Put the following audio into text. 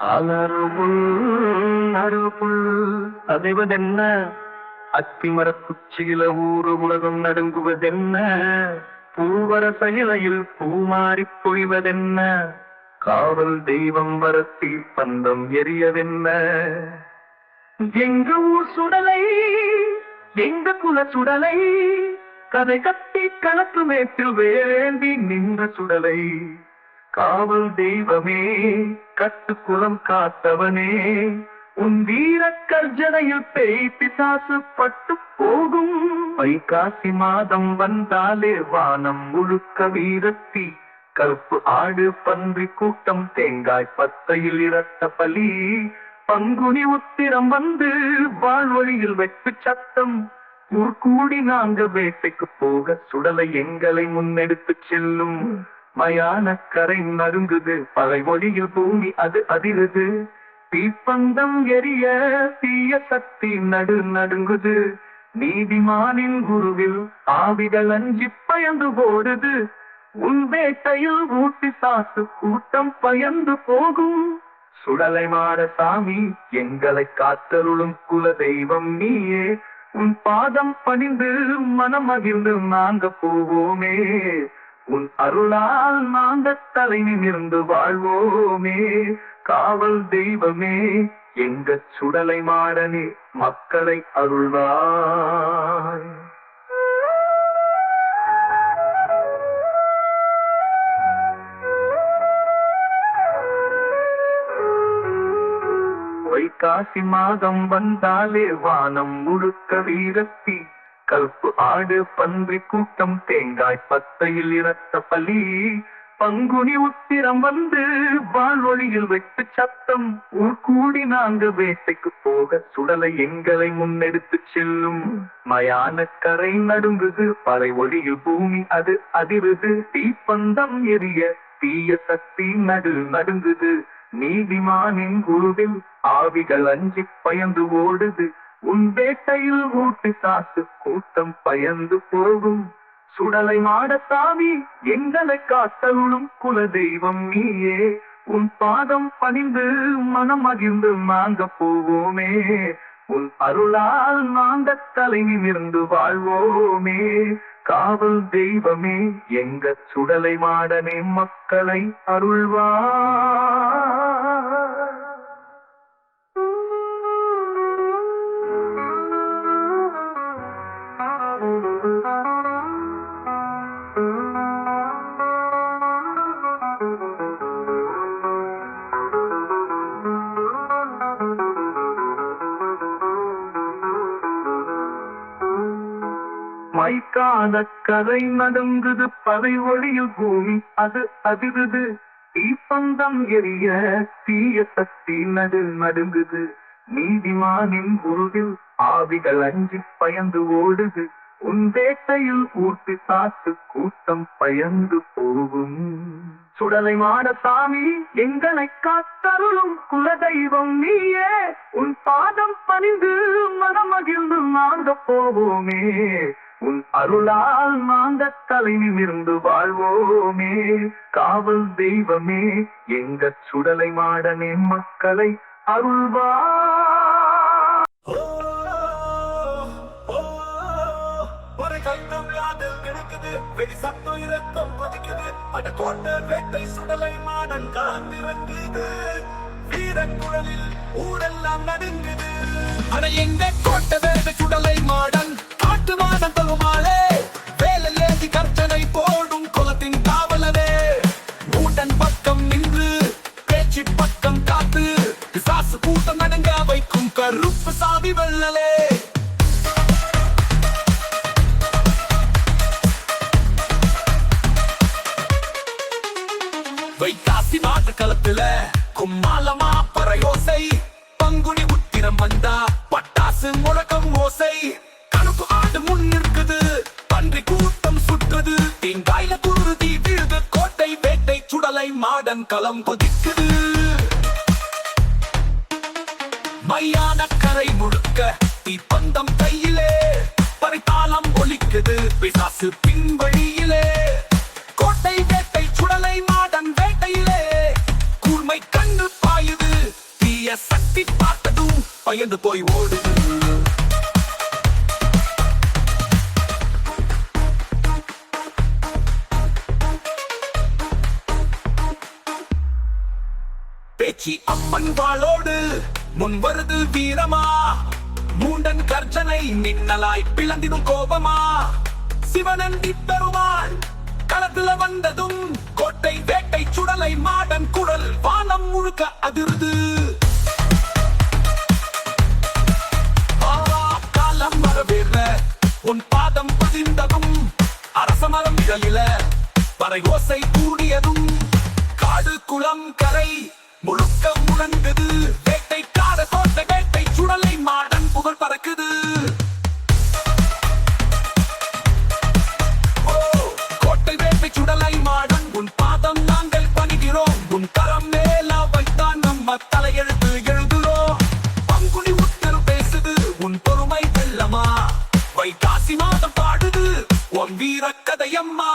அலறுபுல் நறுபுல் அதைவதென்ன அத்திமரக் உலகம் நடுங்குவதென்ன? பூவர செயலையில் பூமாறிப் பொய்வதென்ன காவல் தெய்வம் வரத்தி பந்தம் எரியதென்ன எங்க ஊர் சுடலை எங்க குல சுடலை? கதை கட்டி களத்து மேட்டில் வேண்டி நின்ற சுடலை. காவல் தெய்வமே கட்டுக்குளம் காத்தவனே. உன் வீர கர்ஜனையில் பேய் பிசாசு பட்டு போகும். வைகாசி மாதம் வந்தாலே வானம் முழுக்க வீரத்தி. கருப்பு ஆடு பன்றி கூட்டம் தேங்காய் பத்தையில் இரட்ட பலி. பங்குனி உத்திரம் வந்து வாழ்வழியில் வெட்டு சத்தம். ஊர்கூடி நாங்க வேட்டைக்கு போக சுடலை எங்களை முன்னெடுத்து செல்லும். மயான கரை நறுங்குது பலை பூமி அது அதிருது. தீப்பந்தம் எரிய தீய சக்தி நடு நடுங்குது. நீதிமானின் குருவில் ஆவிகள் அஞ்சி பயந்து போடுது உன் வேட்டையில் ஊட்டி சாசு கூட்டம் பயந்து போகும். சுடலை மாட சாமி எங்களை காத்தருளும் குல தெய்வம் நீயே. உன் பாதம் பணிந்து மனம் மகிழ்ந்து நாங்க போவோமே. உன் அருளால் நாங்கள் தலை நிமிர்ந்து வாழ்வோமே. காவல் தெய்வமே எங்க சுடலை மாடனே மக்களை அருள்வாய். வைகாசி மாதம் வந்தாலே வானம் முழுக்க வீரத்தி. கருப்பு ஆடு பன்றி கூட்டம் தேங்காய் பத்தையில் இரத்த பலி. பங்குனி உத்திரம் வந்து வாழ்வொளியில் வெட்டு சத்தம். ஊர் கூடி நாங்க வேட்டைக்கு போக சுடலை எங்களை முன்னெடுத்து செல்லும். மயான கரை நடுங்குது பறை ஒளியில் பூமி அது அதிருது. தீப்பந்தம் எரிய தீய சக்தி நடு நடுங்குது. நீதிமானின் குருவில் ஆவிகள் அஞ்சி பயந்து ஓடுது. உன் வேட்டையில் ஊட்டு காத்து கூட்டம் பயந்து போகும். சுடலை மாடசாமி எங்களை காத்தருளும் குல தெய்வம் நீயே. உன் பாதம் பணிந்து மனம் மகிழ்ந்து மாங்க போவோமே. உன் அருளால் நாங்க தலை நிமிர்ந்து வாழ்வோமே. காவல் தெய்வமே எங்க சுடலை மாடனே மக்களை அருள்வா மைக்காத கதை நடுங்குது பதை ஒளியில் பூமி அது அதிருது தீப்பந்தம் எரிய தீய சக்தி நடு நடுங்குது. நீதிமானின் குருவில் ஆவிகள் அஞ்சி பயந்து ஓடுது. உன் வேட்டையில் ஊட்டி சாத்து கூட்டம் பயந்து போகும். சுடலை மாட சாமி எங்களை காத்தருளும் குலதெய்வம் நீயே. உன் பாதம் பணிந்து மனமகிழ்ந்து நாங்க போவோமே. உன் அருளால் நாங்கள் தலை நிமிர்ந்து வாழ்வோமே. காவல் தெய்வமே எங்க சுடலை மாடனே மக்களை அருள்வா. சத்தம் இரத்தம் அட வேட்டை சுடலை மாடன் வீரக்குழலில் ஊரெல்லாம் நடுங்குது அட எங்க கோட்டை சுடலை மாடன்? காட்டு மாடன் தகுமாலே வேலில் ஏந்தி கர்ச்சனை போடும் குலத்தின் காவலனே மூடன் பக்கம் நின்று பேச்சு பக்கம் காத்து பிசாசு கூட்டம் நடுங்க வைக்கும் கருப்பு சாமி வெள்ளலே. வைகாசி மாற்று களத்துல கும்மாலமா பறையோசை பங்குனி உத்திரம் வந்தா பட்டாசு முழக்கம் ஓசை. சுடலை மாடன் களம் கொதிக்குது. மையான கரை முழுக்க தீப்பந்தம் கையிலே பரிதாளம் ஒலிக்குது பிசாசு பின்வழியிலே. கோட்டை வேட்டை சுடலை மாடன் வேட்டையிலே கூர்மை கண்டு பாயுது தீய சக்தி பார்த்ததும் பயந்து போய் ஓடுது. பேச்சி அம்மன் வாளோடு முன் வருது வீரமா. மூண்டன் கர்ஜனை மின்னலாய் பிளந்திடும் கோபமா. சிவனந்தி பெருமாள் களத்துல வந்ததும் கோட்டை வேட்டை சுடலை மாடன் குடல் வானம் முழுக்க அதிர்து காலம் வரவேற உன் பாதம் பதிந்ததும் அரச மரம் நிழலில. பறை ஓசை கூடியதும் காடு குளம் கரை முழுக்க முழங்குது. வேட்டைக்கார கோட்டை வேட்டை சுடலை மாடன் புகழ் பறக்குது. கோட்டை வேட்டை சுடலை மாடன் உன் பாதம் நாங்கள் பணிகிறோம். உன் கரம் மேலா வைத்தான் நம்ம தலையெழுத்து எழுதுறோம். பங்குனி உத்தரவு பேசுது உன் பொறுமை வெள்ளமா? வைகாசி மாதம் பாடுது உன் வீர கதையம்மா